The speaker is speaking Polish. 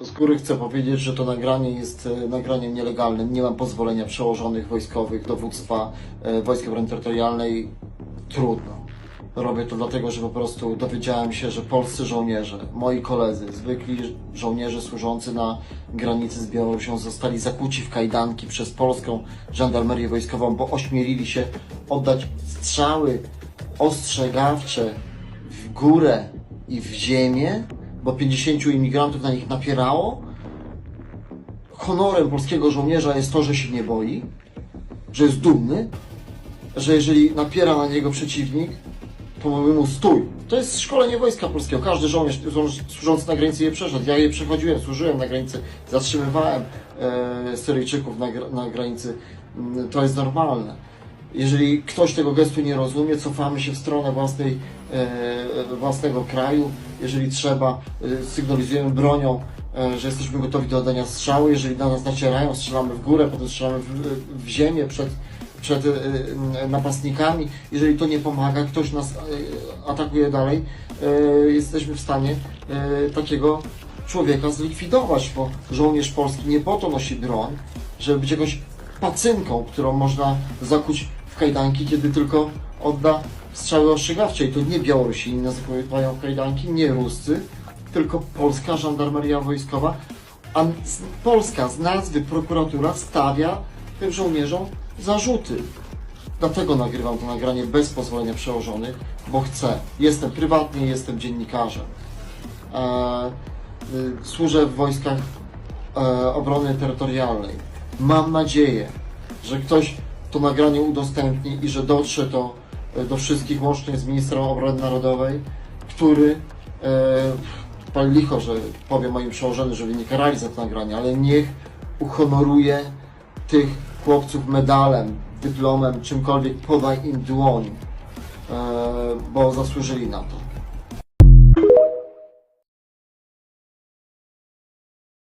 Z góry chcę powiedzieć, że to nagranie jest e, nagraniem nielegalnym. Nie mam pozwolenia przełożonych wojskowych, dowództwa e, Wojsk Obrony Terytorialnej. Trudno. Robię to dlatego, że po prostu dowiedziałem się, że polscy żołnierze, moi koledzy, zwykli żołnierze służący na granicy z Białorusią zostali zakuci w kajdanki przez polską żandarmerię wojskową, bo ośmielili się oddać strzały ostrzegawcze w górę i w ziemię, bo 50 imigrantów na nich napierało. Honorem polskiego żołnierza jest to, że się nie boi, że jest dumny, że jeżeli napiera na niego przeciwnik, to mówimy mu stój. To jest szkolenie Wojska Polskiego. Każdy żołnierz służący na granicy je przeszedł. Ja je przechodziłem, służyłem na granicy, zatrzymywałem e, Syryjczyków na, na granicy. Mm, To jest normalne. Jeżeli ktoś tego gestu nie rozumie, cofamy się w stronę własnej, e, własnego kraju. Jeżeli trzeba, e, sygnalizujemy bronią, e, że jesteśmy gotowi do oddania strzału. Jeżeli na nas nacierają, strzelamy w górę, potem strzelamy w, w ziemię przed, przed napastnikami. Jeżeli to nie pomaga, ktoś nas atakuje dalej, jesteśmy w stanie takiego człowieka zlikwidować, bo żołnierz polski nie po to nosi broń, żeby być jakąś pacynką, którą można zakuć kajdanki, kiedy tylko odda strzały ostrzegawcze. I to nie Białorusini nazywają w kajdanki, nie Ruscy, tylko polska żandarmeria wojskowa, a Polska z nazwy prokuratura stawia tym żołnierzom zarzuty. Dlatego nagrywam to nagranie bez pozwolenia przełożonych, bo chcę. Jestem prywatnie, jestem dziennikarzem. E, y, służę w wojskach e, obrony terytorialnej. Mam nadzieję, że ktoś to nagranie udostępni i że dotrze to e, do wszystkich, łącznie z ministrem obrony narodowej, który e, pal licho, że powiem moim przełożonym, żeby nie karali za to nagranie, ale niech uhonoruje tych chłopców medalem, dyplomem, czymkolwiek, podaj im dłoń, e, bo zasłużyli na to.